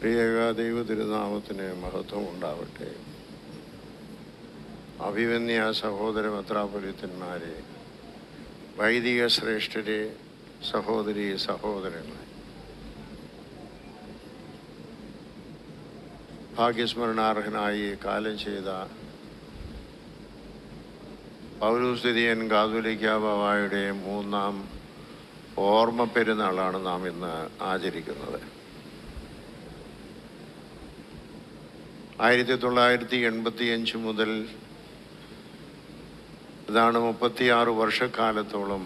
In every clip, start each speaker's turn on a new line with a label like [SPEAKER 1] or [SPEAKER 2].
[SPEAKER 1] പ്രിയക ദൈവ തിരുനാമത്തിന് മഹത്വം ഉണ്ടാവട്ടെ അഭിവന്യ സഹോദര മെത്രാപൊലിത്തന്മാരെ വൈദിക ശ്രേഷ്ഠരെ സഹോദരി സഹോദരങ്ങളെ. ഭാഗ്യസ്മരണാർഹനായി കാലം ചെയ്ത പൗരസ്ഥിതിയൻ കാതുലിക്ക ബാവായുടെ മൂന്നാം ഓർമ്മ പെരുന്നാളാണ് നാം ഇന്ന് ആചരിക്കുന്നത്. ആയിരത്തി തൊള്ളായിരത്തി എൺപത്തി അഞ്ച് മുതൽ ഇതാണ് മുപ്പത്തിയാറ് വർഷക്കാലത്തോളം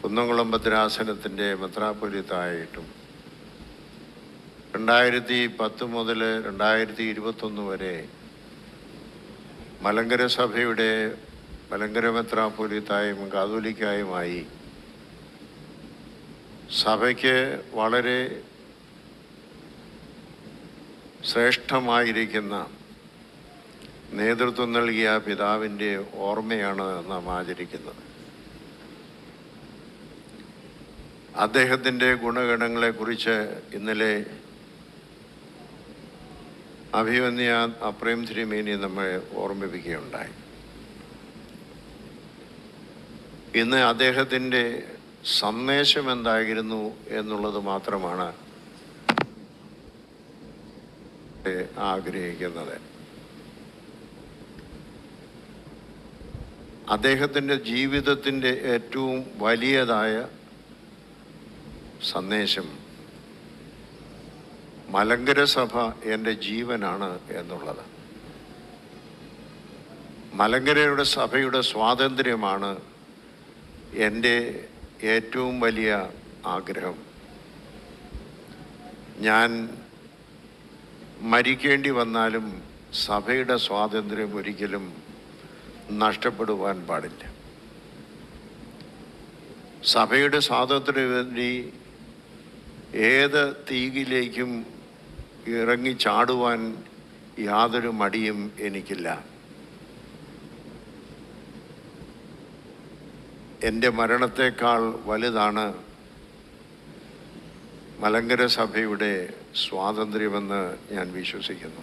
[SPEAKER 1] കുന്നംകുളം ഭദ്രാസനത്തിന്റെ മെത്രാപ്പൊലിത്തായിട്ടും രണ്ടായിരത്തി പത്ത് മുതൽ രണ്ടായിരത്തി ഇരുപത്തൊന്ന് വരെ മലങ്കര സഭയുടെ മലങ്കര മെത്രാപ്പൊലിത്തായും കാതോലിക്കായുമായി സഭയ്ക്ക് വളരെ ശ്രേഷ്ഠമായിരിക്കുന്ന നേതൃത്വം നൽകിയ പിതാവിന്റെ ഓർമ്മയാണ് നാം ആചരിക്കുന്നത്. അദ്ദേഹത്തിന്റെ ഗുണഗണങ്ങളെക്കുറിച്ച് ഇന്നലെ അഭിമന്യ അപ്രേം തിരുമേനി നമ്മെ ഓർമ്മിപ്പിക്കുകയുണ്ടായി. ഇന്ന് അദ്ദേഹത്തിന്റെ സന്ദേശം എന്തായിരുന്നു എന്നുള്ളത് മാത്രമാണ് ആഗ്രഹിക്കുന്നത്. അദ്ദേഹത്തിന്റെ ജീവിതത്തിന്റെ ഏറ്റവും വലിയതായ സന്ദേശം മലങ്കര സഭ എന്റെ ജീവനാണ് എന്നുള്ളത്. മലങ്കരയുടെ സഭയുടെ സ്വാതന്ത്ര്യമാണ് എന്റെ ഏറ്റവും വലിയ ആഗ്രഹം. ഞാൻ മരിക്കേണ്ടി വന്നാലും സഭയുടെ സ്വാതന്ത്ര്യം ഒരിക്കലും നഷ്ടപ്പെടുവാൻ പാടില്ല. സഭയുടെ സ്വാതന്ത്ര്യം വേണ്ടി ഏത് തീകിലേക്കും ഇറങ്ങി ചാടുവാൻ യാതൊരു മടിയും എനിക്കില്ല. എന്റെ മരണത്തേക്കാൾ വലുതാണ് മലങ്കര സഭയുടെ സ്വാതന്ത്ര്യമെന്ന് ഞാൻ വിശ്വസിക്കുന്നു.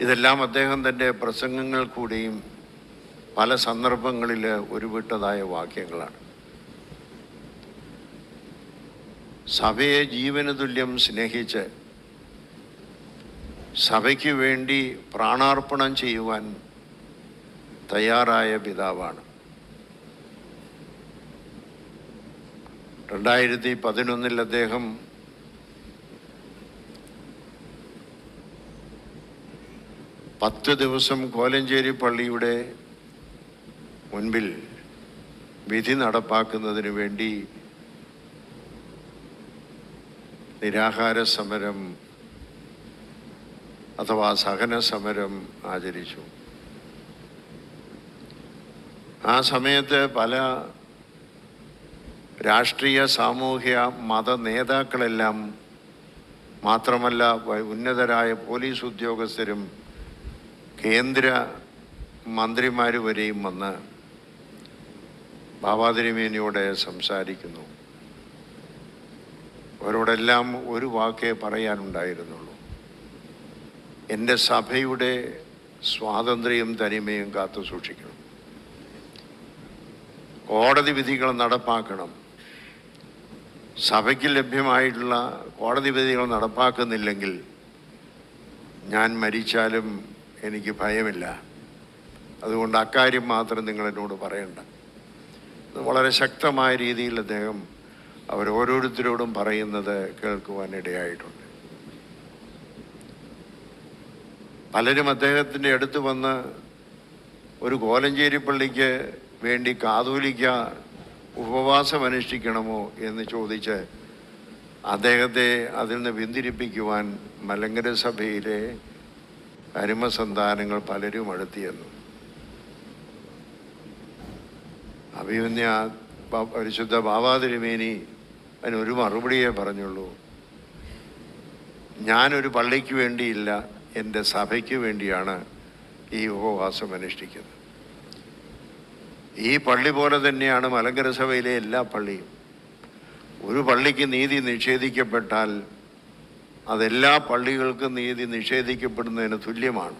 [SPEAKER 1] ഇതെല്ലാം അദ്ദേഹം തന്റെ പ്രസംഗങ്ങൾ കൂടിയും പല സന്ദർഭങ്ങളിൽ ഉരുവിട്ടതായ വാക്യങ്ങളാണ്. സഭയെ ജീവന തുല്യം സ്നേഹിച്ച് സഭയ്ക്ക് വേണ്ടി പ്രാണാർപ്പണം ചെയ്യുവാൻ തയ്യാറായ പിതാവാണ്. രണ്ടായിരത്തി പതിനൊന്നിൽ അദ്ദേഹം പത്ത് ദിവസം കോലഞ്ചേരി പള്ളിയുടെ മുൻപിൽ വിധി നടപ്പാക്കുന്നതിന് വേണ്ടി നിരാഹാര സമരം അഥവാ സഹന സമരം ആചരിച്ചു. ആ സമയത്ത് പല രാഷ്ട്രീയ സാമൂഹ്യ മത നേതാക്കളെല്ലാം മാത്രമല്ല ഉന്നതരായ പോലീസ് ഉദ്യോഗസ്ഥരും കേന്ദ്ര മന്ത്രിമാർ വരെയും വന്ന് ബാബാതിരിമേനിയോട് സംസാരിക്കുന്നു. അവരോടെല്ലാം ഒരു വാക്കേ പറയാനുണ്ടായിരുന്നുള്ളൂ. എന്റെ സഭയുടെ സ്വാതന്ത്ര്യവും തനിമയും കാത്തു സൂക്ഷിക്കണം. കോടതി വിധികൾ നടപ്പാക്കണം. സഭയ്ക്ക് ലഭ്യമായിട്ടുള്ള കോടതി വിധികൾ നടപ്പാക്കുന്നില്ലെങ്കിൽ ഞാൻ മരിച്ചാലും എനിക്ക് ഭയമില്ല. അതുകൊണ്ട് അക്കാര്യം മാത്രം നിങ്ങൾ എന്നോട് പറയണ്ട. വളരെ ശക്തമായ രീതിയിൽ അദ്ദേഹം അവരോരോരുത്തരോടും പറയുന്നത് കേൾക്കുവാൻ ഇടയായിട്ടുണ്ട്. പലരും അദ്ദേഹത്തിന്റെ അടുത്ത് വന്ന് ഒരു കോലഞ്ചേരി പള്ളിക്ക് വേണ്ടി കാതോലിക്ക ഉപവാസം അനുഷ്ഠിക്കണമോ എന്ന് ചോദിച്ച് അദ്ദേഹത്തെ അതിൽ നിന്ന് പിന്തിരിപ്പിക്കുവാൻ മലങ്കര സഭയിലെ അരുമസന്താനങ്ങൾ പലരും അടുത്തിയെന്നു അഭിമന്യ പരിശുദ്ധ ബാബാതിരുമേനി അതിനൊരു മറുപടിയേ പറഞ്ഞുള്ളൂ. ഞാനൊരു പള്ളിക്ക് വേണ്ടിയില്ല എന്റെ സഭയ്ക്ക് വേണ്ടിയാണ് ഈ ഉപവാസം അനുഷ്ഠിക്കുന്നത്. ഈ പള്ളി പോലെ തന്നെയാണ് മലങ്കര സഭയിലെ എല്ലാ പള്ളിയും. ഒരു പള്ളിക്ക് നീതി നിഷേധിക്കപ്പെട്ടാൽ അതെല്ലാ പള്ളികൾക്കും നീതി നിഷേധിക്കപ്പെടുന്നതിന് തുല്യമാണ്.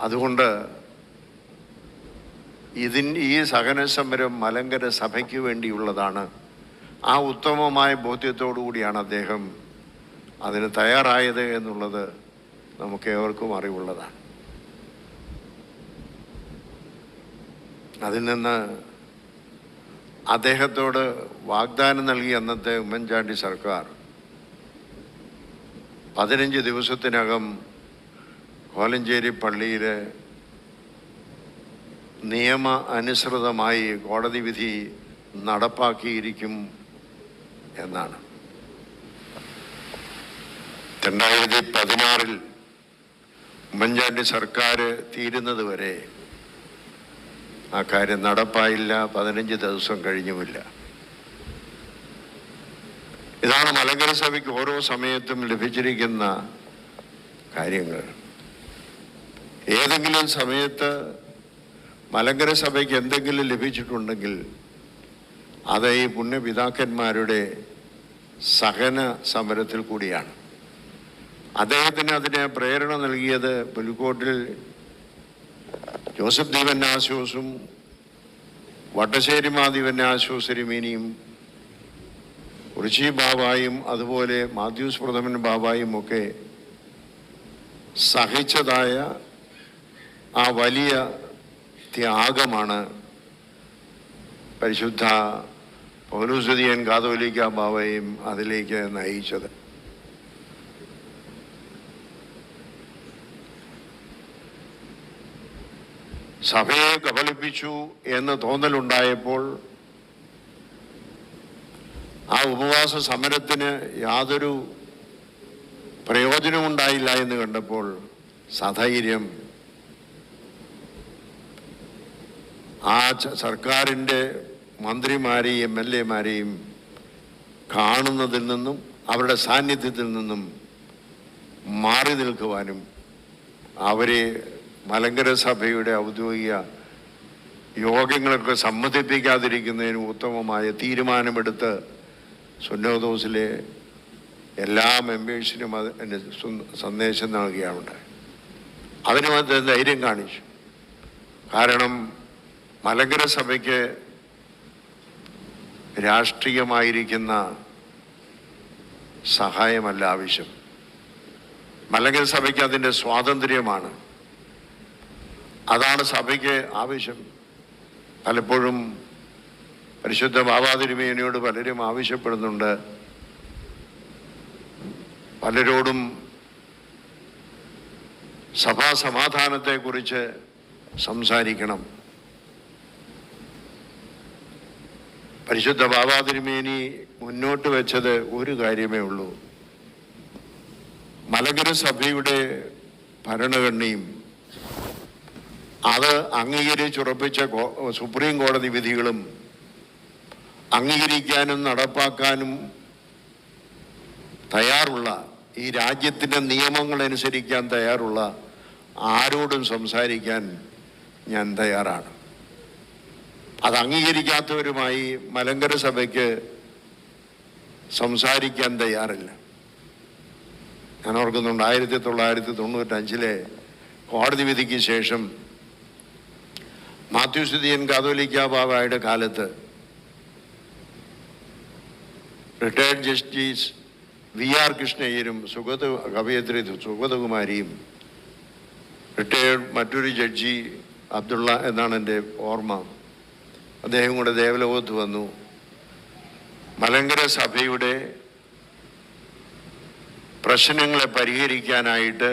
[SPEAKER 1] അതുകൊണ്ട് ഇതിൻ ഈ സഹന സമരം മലങ്കര സഭയ്ക്ക് വേണ്ടിയുള്ളതാണ്. ആ ഉത്തമമായ ബോധ്യത്തോടു കൂടിയാണ് അദ്ദേഹം അതിന് തയ്യാറായത് എന്നുള്ളത് നമുക്ക് ഏവർക്കും അറിവുള്ളതാണ്. അതിൽ നിന്ന് അദ്ദേഹത്തോട് വാഗ്ദാനം നൽകി അന്നത്തെ ഉമ്മൻചാണ്ടി സർക്കാർ പതിനഞ്ച് ദിവസത്തിനകം കോലഞ്ചേരി പള്ളിയിൽ നിയമ അനുസൃതമായി കോടതി വിധി നടപ്പാക്കിയിരിക്കും എന്നാണ്. രണ്ടായിരത്തി പതിനാറിൽ ഉമ്മൻചാണ്ടി സർക്കാർ തീരുന്നത് വരെ ആ കാര്യം നടപ്പായില്ല പതിനഞ്ച് ദിവസം കഴിഞ്ഞുമില്ല. ഇതാണ് മലങ്കര സഭയ്ക്ക് ഓരോ സമയത്തും ലഭിച്ചിരിക്കുന്ന കാര്യങ്ങൾ. ഏതെങ്കിലും സമയത്ത് മലങ്കര സഭയ്ക്ക് എന്തെങ്കിലും ലഭിച്ചിട്ടുണ്ടെങ്കിൽ അത് ഈ പുണ്യപിതാക്കന്മാരുടെ സഹന സമരത്തിൽ കൂടിയാണ്. അദ്ദേഹത്തിന് അതിന് പ്രേരണ നൽകിയത് പുലിക്കോട്ടിൽ ജോസഫ് ദീപന്നാശോസും വട്ടശ്ശേരി മാധീപന്നാശോസരിമീനിയും ഉറിച്ചി ബാബായും അതുപോലെ മാത്യൂസ് പ്രഥമൻ ബാബായും ഒക്കെ സഹിച്ചതായ ആ വലിയ ത്യാഗമാണ് പരിശുദ്ധ പൗലൂസതിയൻ കാതോലിക്ക ബാബയും അതിലേക്ക് നയിച്ചത്. സഭയെ കബളിപ്പിച്ചു എന്ന് തോന്നലുണ്ടായപ്പോൾ ആ ഉപവാസ സമരത്തിന് യാതൊരു പ്രയോജനമുണ്ടായില്ല എന്ന് കണ്ടപ്പോൾ സധൈര്യം ആ സർക്കാരിന്റെ മന്ത്രിമാരെയും എം എൽ എമാരെയും കാണുന്നതിൽ നിന്നും അവരുടെ സാന്നിധ്യത്തിൽ നിന്നും മാറി നിൽക്കുവാനും അവരെ മലങ്കര സഭയുടെ ഔദ്യോഗിക യോഗങ്ങളൊക്കെ സമ്മതിപ്പിക്കാതിരിക്കുന്നതിനും ഉത്തമമായ തീരുമാനമെടുത്ത് സുന്നോദോസിലെ എല്ലാ മെമ്പേഴ്സിനും അത് എന്റെ സന്ദേശം നൽകുകയാണ് അതിനും അത് ധൈര്യം കാണിച്ചു. കാരണം മലങ്കര സഭയ്ക്ക് രാഷ്ട്രീയമായിരിക്കുന്ന സഹായമല്ല ആവശ്യം. മലങ്കര സഭയ്ക്ക് അതിന്റെ സ്വാതന്ത്ര്യമാണ്. അതാണ് സഭയ്ക്ക് ആവശ്യം. പലപ്പോഴും പരിശുദ്ധ ബാബാതിരുമേനിയോട് പലരും ആവശ്യപ്പെടുന്നുണ്ട്. പലരോടും സഭാ സമാധാനത്തെക്കുറിച്ച് സംസാരിക്കണം. പരിശുദ്ധ ബാബാതിരുമേനി മുന്നോട്ട് വെച്ചത് ഒരു കാര്യമേ ഉള്ളൂ. മലകര സഭയുടെ ഭരണഘടനയും അത് അംഗീകരിച്ചുറപ്പിച്ച സുപ്രീം കോടതി വിധികളും അംഗീകരിക്കാനും നടപ്പാക്കാനും തയ്യാറുള്ള ഈ രാജ്യത്തിന്റെ നിയമങ്ങൾ അനുസരിക്കാൻ തയ്യാറുള്ള ആരോടും സംസാരിക്കാൻ ഞാൻ തയ്യാറാണ്. അത് അംഗീകരിക്കാത്തവരുമായി മലങ്കര സഭയ്ക്ക് സംസാരിക്കാൻ തയ്യാറില്ല. ഞാൻ ഓർക്കുന്നുണ്ട് ആയിരത്തി തൊള്ളായിരത്തി തൊണ്ണൂറ്റഞ്ചിലെ കോടതി വിധിക്ക് ശേഷം മാത്യു സ്ഥിതിയൻ കാതോലിക്ക ബാബായുടെ കാലത്ത് റിട്ടയർഡ് ജസ്റ്റിസ് വി ആർ കൃഷ്ണയ്യരും സുഗത കവയത്രി സുഗതകുമാരിയും റിട്ടയർഡ് മറ്റൊരു ജഡ്ജി അബ്ദുള്ള എന്നാണ് എന്റെ ഓർമ്മ. അദ്ദേഹം കൂടെ ദേവലോകത്ത് വന്നു. മലങ്കര സഭയുടെ പ്രശ്നങ്ങളെ പരിഹരിക്കാനായിട്ട്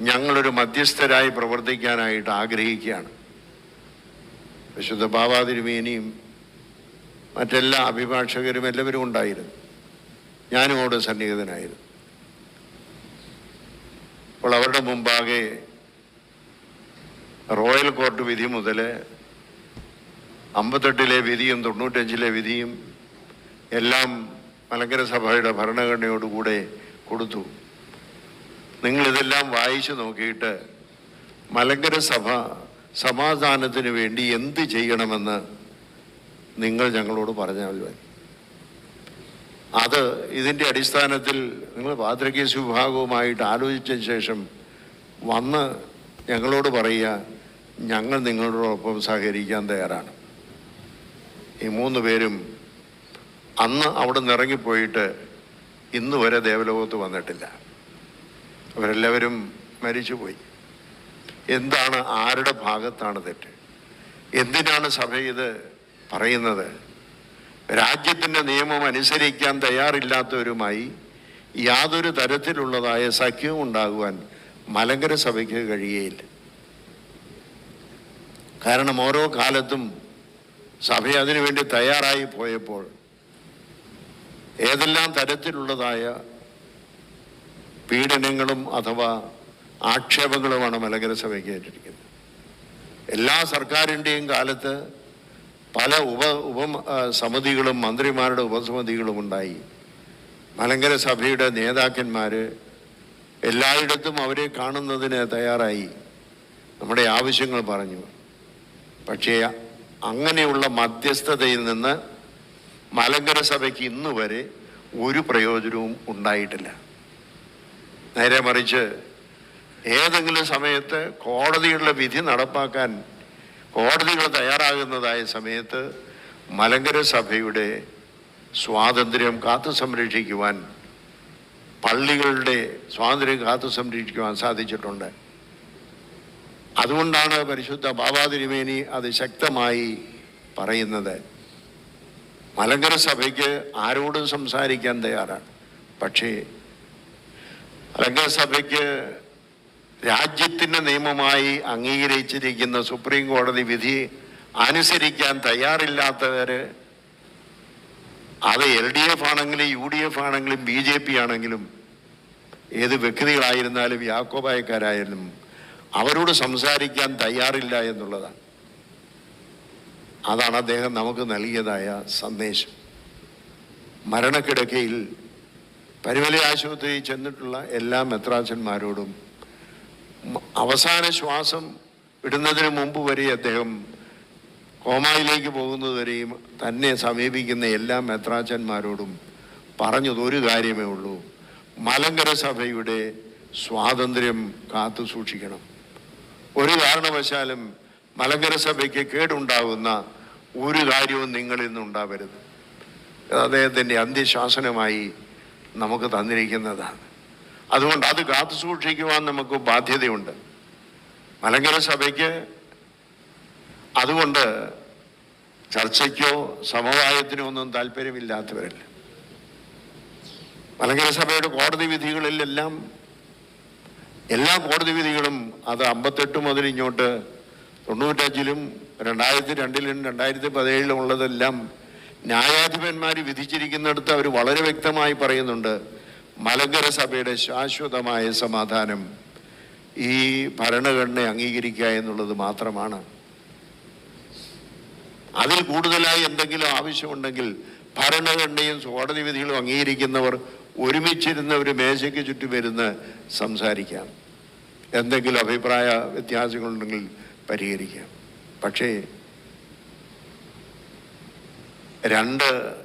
[SPEAKER 1] ഞങ്ങളൊരു മധ്യസ്ഥരായി പ്രവർത്തിക്കാനായിട്ട് ആഗ്രഹിക്കുകയാണ്. വിശുദ്ധ ബാബാതിരുമേനിയും മറ്റെല്ലാ അഭിഭാഷകരും എല്ലാവരും ഉണ്ടായിരുന്നു. ഞാനും അവിടെ സന്നിഹിതനായിരുന്നു. അപ്പോൾ അവരുടെ മുമ്പാകെ റോയൽ കോർട്ട് വിധി മുതൽ അമ്പത്തെട്ടിലെ വിധിയും തൊണ്ണൂറ്റഞ്ചിലെ വിധിയും എല്ലാം മലങ്കര സഭയുടെ ഭരണഘടനയോടുകൂടെ കൊടുത്തു. നിങ്ങളിതെല്ലാം വായിച്ചു നോക്കിയിട്ട് മലങ്കര സഭ സമാധാനത്തിന് വേണ്ടി എന്ത് ചെയ്യണമെന്ന് നിങ്ങൾ ഞങ്ങളോട് പറഞ്ഞാൽ അത് ഇതിന്റെ അടിസ്ഥാനത്തിൽ നിങ്ങൾ പാത്രക്കേസ് വിഭാഗവുമായിട്ട് ആലോചിച്ച ശേഷം വന്ന് ഞങ്ങളോട് പറയുക ഞങ്ങൾ നിങ്ങളോടൊപ്പം സഹകരിക്കാൻ തയ്യാറാണ്. ഈ മൂന്ന് പേരും അന്ന് അവിടെ നിന്ന് ഇറങ്ങിപ്പോയിട്ട് ഇന്ന് വരെ ദേവലോകത്ത് വന്നിട്ടില്ല. അവരെല്ലാവരും മരിച്ചുപോയി. എന്താണ് ആരുടെ ഭാഗത്താണ് തെറ്റ്? എന്തിനാണ് സഭ ഇത് പറയുന്നത്. രാജ്യത്തിന്റെ നിയമം അനുസരിക്കാൻ തയ്യാറില്ലാത്തവരുമായി യാതൊരു തരത്തിലുള്ളതായ സഖ്യവും ഉണ്ടാകുവാൻ മലങ്കര സഭയ്ക്ക് കഴിയുകയില്ല കാരണം ഓരോ കാലത്തും സഭ അതിനുവേണ്ടി തയ്യാറായി പോയപ്പോൾ ഏതെല്ലാം തരത്തിലുള്ളതായ പീഡനങ്ങളും അഥവാ ആക്ഷേപങ്ങളുമാണ് മലങ്കര സഭയ്ക്ക് ഏറ്റിരിക്കുന്നത്. എല്ലാ സർക്കാരിന്റെയും കാലത്ത് പല ഉപ ഉപ സമിതികളും മന്ത്രിമാരുടെ ഉപസമിതികളും ഉണ്ടായി. മലങ്കര സഭയുടെ നേതാക്കന്മാർ എല്ലായിടത്തും അവരെ കാണുന്നതിന് തയ്യാറായി. നമ്മുടെ ആവശ്യങ്ങൾ പറഞ്ഞു. പക്ഷേ അങ്ങനെയുള്ള മധ്യസ്ഥതയിൽ നിന്ന് മലങ്കര സഭയ്ക്ക് ഇന്ന് വരെ ഒരു പ്രയോജനവും ഉണ്ടായിട്ടില്ല. നേരെ മറിച്ച് ഏതെങ്കിലും സമയത്ത് കോടതികളുടെ വിധി നടപ്പാക്കാൻ കോടതികൾ തയ്യാറാകുന്നതായ സമയത്ത് മലങ്കര സഭയുടെ സ്വാതന്ത്ര്യം കാത്തു സംരക്ഷിക്കുവാൻ പള്ളികളുടെ സ്വാതന്ത്ര്യം കാത്തു സംരക്ഷിക്കുവാൻ സാധിച്ചിട്ടുണ്ട്. അതുകൊണ്ടാണ് പരിശുദ്ധ ബാബാ തിരുമേനി അത് ശക്തമായി പറയുന്നത്. മലങ്കര സഭയ്ക്ക് ആരോടും സംസാരിക്കാൻ തയ്യാറാണ്. പക്ഷേ മലങ്കര സഭയ്ക്ക് രാജ്യത്തിന്റെ നിയമമായി അംഗീകരിച്ചിരിക്കുന്ന സുപ്രീം കോടതി വിധി അനുസരിക്കാൻ തയ്യാറില്ലാത്തവർ അത് എൽ ഡി എഫ് ആണെങ്കിലും യു ഡി എഫ് ആണെങ്കിലും ബി ജെ പി ആണെങ്കിലും ഏത് വ്യക്തികളായിരുന്നാലും യാക്കോബായക്കാരായാലും അവരോട് സംസാരിക്കാൻ തയ്യാറില്ല എന്നുള്ളതാണ്. അതാണ് അദ്ദേഹം നമുക്ക് നൽകിയതായ സന്ദേശം. മരണക്കിടക്കയിൽ പരിമല ആശുപത്രിയിൽ ചെന്നിട്ടുള്ള എല്ലാ മെത്രാച്ചന്മാരോടും അവസാന ശ്വാസം ഇടുന്നതിന് മുമ്പ് വരെ അദ്ദേഹം കോമായിലേക്ക് പോകുന്നത് വരെയും തന്നെ സമീപിക്കുന്ന എല്ലാ മെത്രാച്ചന്മാരോടും പറഞ്ഞത് ഒരു കാര്യമേ ഉള്ളൂ. മലങ്കര സഭയുടെ സ്വാതന്ത്ര്യം കാത്തു സൂക്ഷിക്കണം. ഒരു കാരണവശാലും മലങ്കര സഭയ്ക്ക് കേടുണ്ടാകുന്ന ഒരു കാര്യവും നിങ്ങളിൽ നിന്നുണ്ടാവരുത് അദ്ദേഹത്തിന്റെ അന്ത്യശാസനമായി നമുക്ക് തന്നിരിക്കുന്നതാണ്. അതുകൊണ്ട് അത് കാത്തു സൂക്ഷിക്കുവാൻ നമുക്ക് ബാധ്യതയുണ്ട്. മലങ്കര സഭയ്ക്ക് അതുകൊണ്ട് ചർച്ചയ്ക്കോ സമവായത്തിനോ ഒന്നും താല്പര്യമില്ലാത്തവരല്ല. മലങ്കര സഭയുടെ കോടതി വിധികളിലെല്ലാം എല്ലാ കോടതി വിധികളും അത് അമ്പത്തെട്ട് മുതൽ ഇങ്ങോട്ട് തൊണ്ണൂറ്റഞ്ചിലും രണ്ടായിരത്തി രണ്ടിലും രണ്ടായിരത്തി പതിനേഴിലും ഉള്ളതെല്ലാം ന്യായാധിപന്മാർ വിധിച്ചിരിക്കുന്നിടത്ത് അവർ വളരെ വ്യക്തമായി പറയുന്നുണ്ട്. മലങ്കര സഭയുടെ ശാശ്വതമായ സമാധാനം ഈ ഭരണഘടന അംഗീകരിക്കുക എന്നുള്ളത് മാത്രമാണ്. അതിൽ കൂടുതലായി എന്തെങ്കിലും ആവശ്യമുണ്ടെങ്കിൽ ഭരണഘടനയും കോടതി വിധികളും അംഗീകരിക്കുന്നവർ ഒരുമിച്ചിരുന്ന് ഒരു മേശയ്ക്ക് ചുറ്റും ഇരുന്ന് സംസാരിക്കാം. എന്തെങ്കിലും അഭിപ്രായ വ്യത്യാസങ്ങളുണ്ടെങ്കിൽ പരിഹരിക്കാം. പക്ഷേ രണ്ട്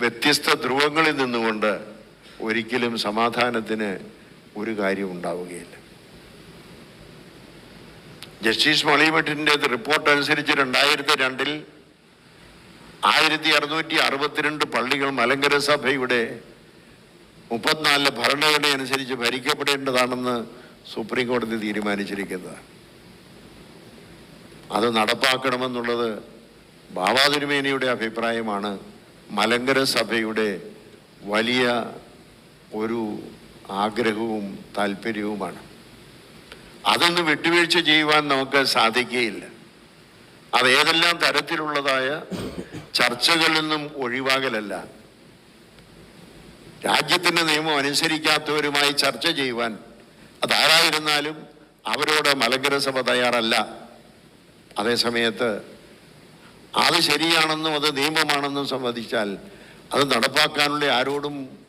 [SPEAKER 1] വ്യത്യസ്ത ധ്രുവങ്ങളിൽ നിന്നുകൊണ്ട് ഒരിക്കലും സമാധാനത്തിന് ഒരു കാര്യം ഉണ്ടാവുകയില്ല. ജസ്റ്റിസ് മണിഭട്ടിന്റെ റിപ്പോർട്ട് അനുസരിച്ച് രണ്ടായിരത്തി രണ്ടിൽ ആയിരത്തി അറുന്നൂറ്റി അറുപത്തിരണ്ട് പള്ളികൾ മലങ്കര സഭയുടെ മുപ്പത്തിനാലിലെ ഭരണഘടന അനുസരിച്ച് ഭരിക്കപ്പെടേണ്ടതാണെന്ന് സുപ്രീം കോടതി തീരുമാനിച്ചിരിക്കുന്നത് അത് നടപ്പാക്കണമെന്നുള്ളത് ബാബാതിരുമേനയുടെ അഭിപ്രായമാണ് മലങ്കര സഭയുടെ വലിയ ഒരു ആഗ്രഹവും താല്പര്യവുമാണ്. അതൊന്ന് വിട്ടുവീഴ്ച ചെയ്യുവാൻ നമുക്ക് സാധിക്കുകയില്ല. അത് ഏതെല്ലാം തരത്തിലുള്ളതായ ചർച്ചകളിൽ ഒഴിവാകലല്ല. രാജ്യത്തിന്റെ നിയമം അനുസരിക്കാത്തവരുമായി ചർച്ച ചെയ്യുവാൻ അതാരായിരുന്നാലും അവരോട് മലങ്കര സഭ തയ്യാറല്ല. അതേസമയത്ത് അത് ശരിയാണെന്നും അത് നിയമമാണെന്നും സമ്മതിച്ചാൽ അത് നടപ്പാക്കാനുള്ള ആരോടും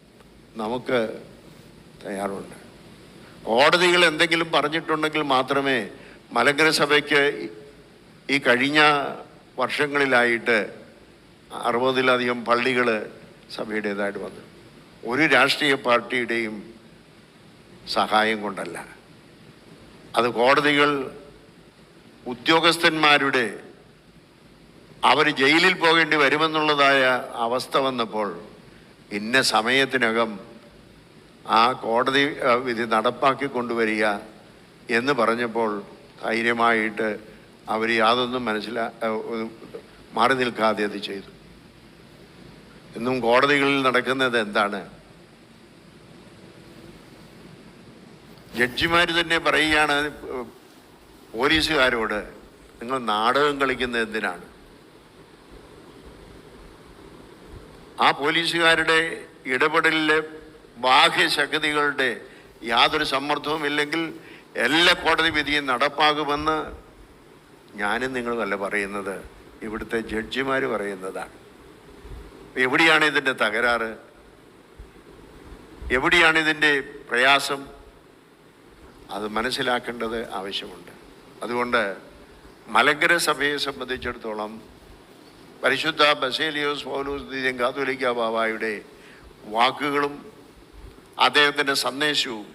[SPEAKER 1] നമുക്ക് തയ്യാറുണ്ട്. കോടതികൾ എന്തെങ്കിലും പറഞ്ഞിട്ടുണ്ടെങ്കിൽ മാത്രമേ മലങ്കര സഭയ്ക്ക് ഈ കഴിഞ്ഞ വർഷങ്ങളിലായിട്ട് അറുപതിലധികം പള്ളികൾ സഭയുടേതായിട്ട് വന്നു. ഒരു രാഷ്ട്രീയ പാർട്ടിയുടെയും സഹായം കൊണ്ടല്ല. അത് കോടതികൾ ഉദ്യോഗസ്ഥന്മാരുടെ അവർ ജയിലിൽ പോകേണ്ടി വരുമെന്നുള്ളതായ അവസ്ഥ വന്നപ്പോൾ ഇന്ന സമയത്തിനകം ആ കോടതി വിധി നടപ്പാക്കി കൊണ്ടുവരിക എന്ന് പറഞ്ഞപ്പോൾ ധൈര്യമായിട്ട് അവർ യാതൊന്നും മനസ്സിലാ മാറി നിൽക്കാതെ അത് ചെയ്തു. എന്നും കോടതികളിൽ നടക്കുന്നത് എന്താണ്? ജഡ്ജിമാർ തന്നെ പറയുകയാണ് പോലീസുകാരോട് നിങ്ങൾ നാടകം കളിക്കുന്നത് എന്തിനാണ്? ആ പോലീസുകാരുടെ ഇടപെടലിലെ ബാഹ്യശക്തികളുടെ യാതൊരു സമ്മർദ്ദവും ഇല്ലെങ്കിൽ എല്ലാ കോടതി വിധിയും നടപ്പാകുമെന്ന് ഞാനും നിങ്ങളുമല്ല പറയുന്നത്. ഇവിടുത്തെ ജഡ്ജിമാർ പറയുന്നതാണ്. എവിടെയാണ് ഇതിന്റെ തകരാറ്? എവിടെയാണ് ഇതിന്റെ പ്രയാസം? അത് മനസ്സിലാക്കേണ്ടത് ആവശ്യമുണ്ട്. അതുകൊണ്ട് മലങ്കര സഭയെ സംബന്ധിച്ചിടത്തോളം പരിശുദ്ധ ബസേലിയോസ് പോലൂസ് കാതോലിക്ക ബാബായുടെ വാക്കുകളും അദ്ദേഹത്തിന്റെ സന്ദേശവും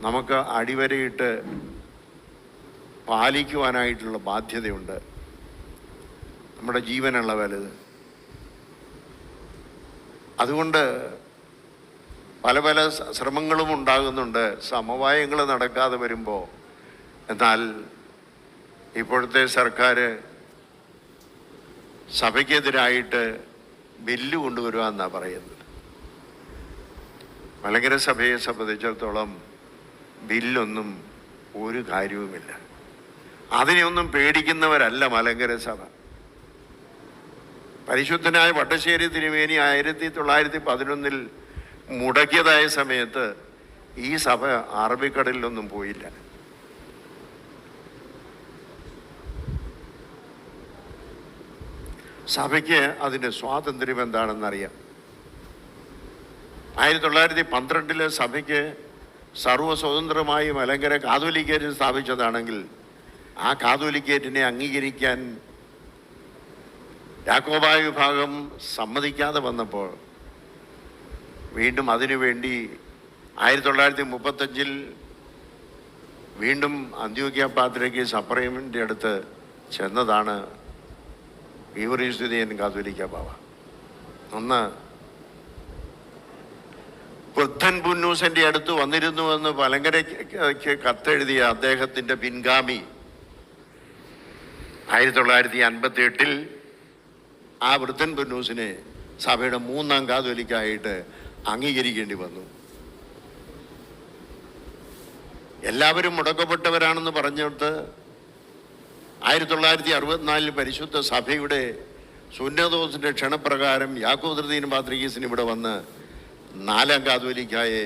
[SPEAKER 1] നമുക്ക് അടിവരയിട്ട് പാലിക്കുവാനായിട്ടുള്ള ബാധ്യതയുണ്ട്. നമ്മുടെ ജീവനുള്ള വലുത്. അതുകൊണ്ട് പല പല ശ്രമങ്ങളും ഉണ്ടാകുന്നുണ്ട്. സമവായങ്ങൾ നടക്കാതെ വരുമ്പോൾ എന്നാൽ ഇപ്പോഴത്തെ സർക്കാർ സഭയ്ക്കെതിരായിട്ട് ബില്ല് കൊണ്ടുവരുവാന്നാണ് പറയുന്നത്. മലങ്കര സഭയെ സംബന്ധിച്ചിടത്തോളം ബില്ലൊന്നും ഒരു കാര്യവുമില്ല. അതിനെയൊന്നും പേടിക്കുന്നവരല്ല മലങ്കര സഭ. പരിശുദ്ധനായ വട്ടശ്ശേരി തിരുമേനി ആയിരത്തി തൊള്ളായിരത്തി പതിനൊന്നിൽ മുടക്കിയതായ സമയത്ത് ഈ സഭ അറബിക്കടലിലൊന്നും പോയില്ല. സഭയ്ക്ക് അതിന്റെ സ്വാതന്ത്ര്യം എന്താണെന്നറിയാം. ആയിരത്തി തൊള്ളായിരത്തി പന്ത്രണ്ടിലെ സഭയ്ക്ക് സർവസ്വതന്ത്രമായി മലങ്കര കാതോലിക്കേറ്റ് സ്ഥാപിച്ചതാണെങ്കിൽ ആ കാതോലിക്കേറ്റിനെ അംഗീകരിക്കാൻ യാക്കോബായ വിഭാഗം സമ്മതിക്കാതെ വന്നപ്പോൾ വീണ്ടും അതിനുവേണ്ടി ആയിരത്തി തൊള്ളായിരത്തി മുപ്പത്തഞ്ചിൽ വീണ്ടും അന്ത്യോഗ്യ പാത്രയ്ക്ക് സപ്രൈമിന്റെ അടുത്ത് ചെന്നതാണ് ഈവറീസ്തുതിയൻ കാതോലിക്ക ബാബ ഒന്ന് വൃദ്ധൻ പുന്നൂസന്റെ അടുത്ത് വന്നിരുന്നുവെന്ന് പലങ്കരയ്ക്ക് കത്തെഴുതിയ അദ്ദേഹത്തിന്റെ പിൻഗാമി ആയിരത്തി തൊള്ളായിരത്തി അൻപത്തി എട്ടിൽ ആ വൃദ്ധൻ പുന്നൂസിനെ സഭയുടെ മൂന്നാം കാതോലിക്കായിട്ട് അംഗീകരിക്കേണ്ടി വന്നു. എല്ലാവരും മുടക്കപ്പെട്ടവരാണെന്ന് പറഞ്ഞിട്ട് ആയിരത്തി തൊള്ളായിരത്തി അറുപത്തിനാലിൽ പരിശുദ്ധ സഭയുടെ സുന്നതോസിന്റെ ക്ഷണപ്രകാരം യാക്കോദൃതീൻ പാത്രികീസിന് ഇവിടെ വന്ന് നാലാം കാതോലിക്കായെ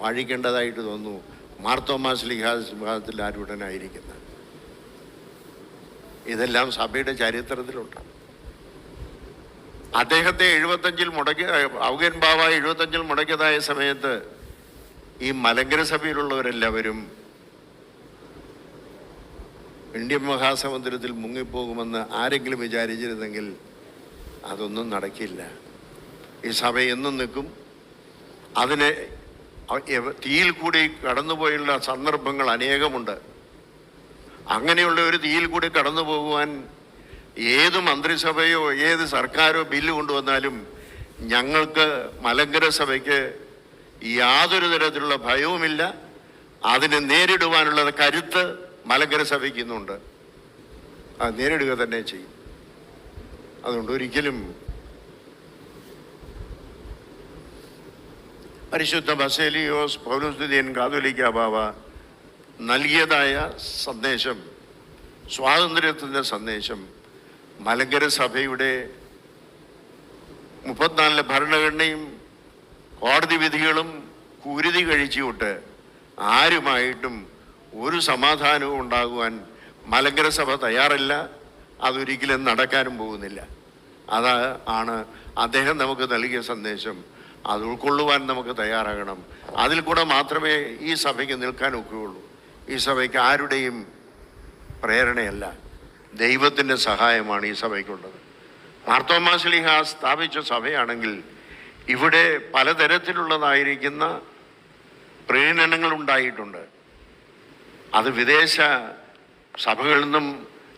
[SPEAKER 1] വാഴിക്കേണ്ടതായിട്ട് തോന്നുന്നു. മാർത്തോമാസ് ലിഹാസ് വിഭാഗത്തിൽ ആരുടനായിരിക്കുന്നത് ഇതെല്ലാം സഭയുടെ ചരിത്രത്തിലുണ്ട്. അദ്ദേഹത്തെ എഴുപത്തഞ്ചിൽ മുടക്കി ഔഗൻ ബാബ എഴുപത്തഞ്ചിൽ മുടക്കിയതായ സമയത്ത് ഈ മലങ്കര സഭയിലുള്ളവരെല്ലാവരും ഇന്ത്യൻ മഹാസമുദ്രത്തിൽ മുങ്ങിപ്പോകുമെന്ന് ആരെങ്കിലും വിചാരിച്ചിരുന്നെങ്കിൽ അതൊന്നും നടക്കില്ല. ഈ സഭ എന്നും നിൽക്കും. അതിനെ തീയിൽ കൂടി കടന്നുപോയുള്ള സന്ദർഭങ്ങൾ അനേകമുണ്ട്. അങ്ങനെയുള്ള ഒരു തീയിൽ കൂടി കടന്നു പോകുവാൻ ഏത് മന്ത്രിസഭയോ ഏത് സർക്കാരോ ബില്ല് കൊണ്ടുവന്നാലും ഞങ്ങൾക്ക് മലങ്കര സഭയ്ക്ക് യാതൊരു തരത്തിലുള്ള ഭയവുമില്ല. അതിനെ നേരിടുവാനുള്ള കരുത്ത് മലങ്കര സഭയ്ക്ക് ഇന്നുണ്ട്. അത് നേരിടുക തന്നെ ചെയ്യും. അതുകൊണ്ട് ഒരിക്കലും പരിശുദ്ധ ബസേലിയോസ് പൗലോസ്തുതിയൻ കാതോലിക്ക ബാബ നൽകിയതായ സന്ദേശം സ്വാതന്ത്ര്യത്തിന്റെ സന്ദേശം മലങ്കര സഭയുടെ മുപ്പത്തിനാലിലെ ഭരണഘടനയും കോടതി വിധികളും കുരുതി കഴിച്ചുകൊണ്ട് ആരുമായിട്ടും ഒരു സമാധാനവും ഉണ്ടാകുവാൻ മലങ്കര സഭ തയ്യാറല്ല അതൊരിക്കലും നടക്കാനും പോകുന്നില്ല. അത് ആണ് അദ്ദേഹം നമുക്ക് നൽകിയ സന്ദേശം. അത് ഉൾക്കൊള്ളുവാൻ നമുക്ക് തയ്യാറാകണം. അതിൽ കൂടെ മാത്രമേ ഈ സഭയ്ക്ക് നിൽക്കാൻ ഒക്കുകയുള്ളൂ. ഈ സഭയ്ക്ക് ആരുടെയും പ്രേരണയല്ല. ദൈവത്തിന്റെ സഹായമാണ് ഈ സഭയ്ക്കുള്ളത്. മാർത്തോമാസ്ലിഹ സ്ഥാപിച്ച സഭയാണെങ്കിൽ ഇവിടെ പലതരത്തിലുള്ളതായിരിക്കുന്ന പ്രീണനങ്ങൾ ഉണ്ടായിട്ടുണ്ട്. അത് വിദേശ സഭകളിൽ നിന്നും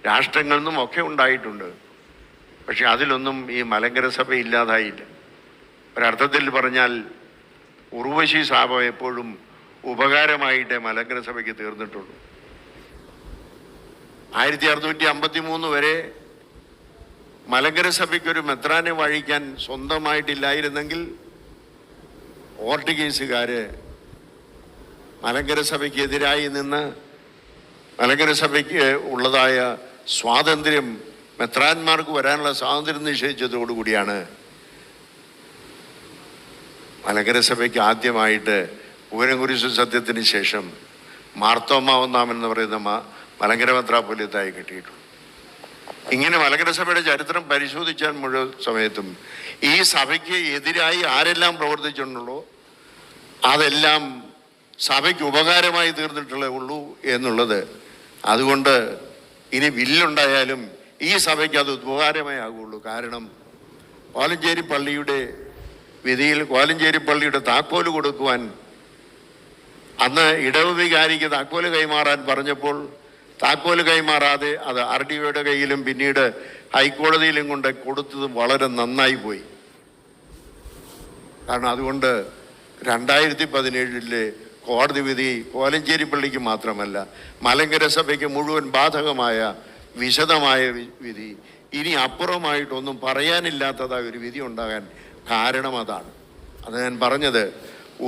[SPEAKER 1] രാഷ്ട്രങ്ങളിൽ നിന്നും ഒക്കെ ഉണ്ടായിട്ടുണ്ട്. പക്ഷെ അതിലൊന്നും ഈ മലങ്കര സഭ ഇല്ലാതായില്ല. ഒരർത്ഥത്തിൽ പറഞ്ഞാൽ ഉർവശി സഭ എപ്പോഴും ഉപകാരമായിട്ടേ മലങ്കര സഭയ്ക്ക് തീർന്നിട്ടുള്ളൂ. ആയിരത്തി അറുന്നൂറ്റി അമ്പത്തി മൂന്ന് വരെ മലങ്കര സഭയ്ക്കൊരു മെത്രാനെ വഴിക്കാൻ സ്വന്തമായിട്ടില്ലായിരുന്നെങ്കിൽ പോർട്ടുഗീസുകാര് മലങ്കര സഭയ്ക്കെതിരായി നിന്ന് മലങ്കര സഭയ്ക്ക് ഉള്ളതായ സ്വാതന്ത്ര്യം മെത്രാന്മാർക്ക് വരാനുള്ള സ്വാതന്ത്ര്യം നിഷേധിച്ചതോടുകൂടിയാണ് മലങ്കര സഭയ്ക്ക് ആദ്യമായിട്ട് പൂരംകുരിശു സത്യത്തിന് ശേഷം മാർത്തോമ ഒന്നാമൻ എന്ന് പറയുന്ന മലങ്കര മെത്രാപ്പൊലിയത്തായി കിട്ടിയിട്ടുണ്ട്. ഇങ്ങനെ മലങ്കര സഭയുടെ ചരിത്രം പരിശോധിച്ചാൽ മുഴുവൻ സമയത്തും ഈ സഭയ്ക്ക് എതിരായി ആരെല്ലാം പ്രവർത്തിച്ചിട്ടുണ്ടോ അതെല്ലാം സഭയ്ക്ക് ഉപകാരമായി തീർന്നിട്ടുള്ളേ ഉള്ളൂ എന്നുള്ളത് അതുകൊണ്ട് ഇനി വില്ലുണ്ടായാലും ഈ സഭയ്ക്ക് അത് ഉപകാരമേ ആകുള്ളൂ. കാരണം കോലഞ്ചേരി പള്ളിയുടെ വിധിയിൽ കോലഞ്ചേരി പള്ളിയുടെ താക്കോൽ കൊടുക്കുവാൻ അന്ന് ഇടവ് വികാരിക്ക് താക്കോൽ കൈമാറാൻ പറഞ്ഞപ്പോൾ താക്കോൽ കൈമാറാതെ അത് ആർ ഡി ഒയുടെ കയ്യിലും പിന്നീട് ഹൈക്കോടതിയിലും കൊണ്ട് കൊടുത്തത് വളരെ നന്നായി പോയി. കാരണം അതുകൊണ്ട് രണ്ടായിരത്തി പതിനേഴിലെ കോടതി വിധി കോലഞ്ചേരി പള്ളിക്ക് മാത്രമല്ല മലങ്കര സഭയ്ക്ക് മുഴുവൻ ബാധകമായ വിശദമായ വിധി. ഇനി അപ്പുറമായിട്ടൊന്നും പറയാനില്ലാത്തതായ ഒരു വിധി ഉണ്ടാകാൻ കാരണം അതാണ്. അത് ഞാൻ പറഞ്ഞത്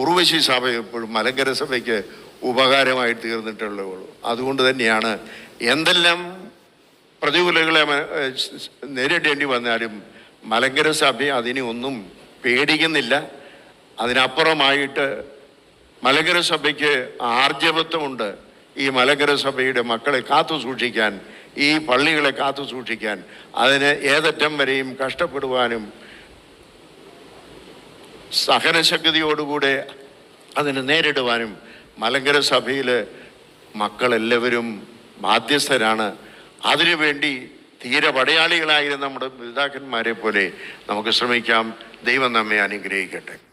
[SPEAKER 1] ഉർവശി സഭ എപ്പോഴും മലങ്കര സഭയ്ക്ക് ഉപകാരമായി തീർന്നിട്ടുള്ളൂ അതുകൊണ്ട് തന്നെയാണ് എന്തെല്ലാം പ്രതികൂലങ്ങളെ നേരിടേണ്ടി വന്നാലും മലങ്കര സഭ അതിനെ ഒന്നും പേടിക്കുന്നില്ല. അതിനപ്പുറമായിട്ട് മലങ്കര സഭയ്ക്ക് ആർജവത്വമുണ്ട്. ഈ മലങ്കര സഭയുടെ മക്കളെ കാത്തു സൂക്ഷിക്കാൻ ഈ പള്ളികളെ കാത്തു സൂക്ഷിക്കാൻ അതിന് ഏതറ്റം വരെയും കഷ്ടപ്പെടുവാനും സഹനശക്തിയോടുകൂടെ അതിനെ നേരിടുവാനും മലങ്കര സഭയിൽ മക്കളെല്ലാവരും ബാധ്യസ്ഥരാണ്. അതിനുവേണ്ടി തീരെ പടയാളികളായിരുന്ന നമ്മുടെ പിതാക്കന്മാരെ പോലെ നമുക്ക് ശ്രമിക്കാം. ദൈവം നമ്മെ അനുഗ്രഹിക്കട്ടെ.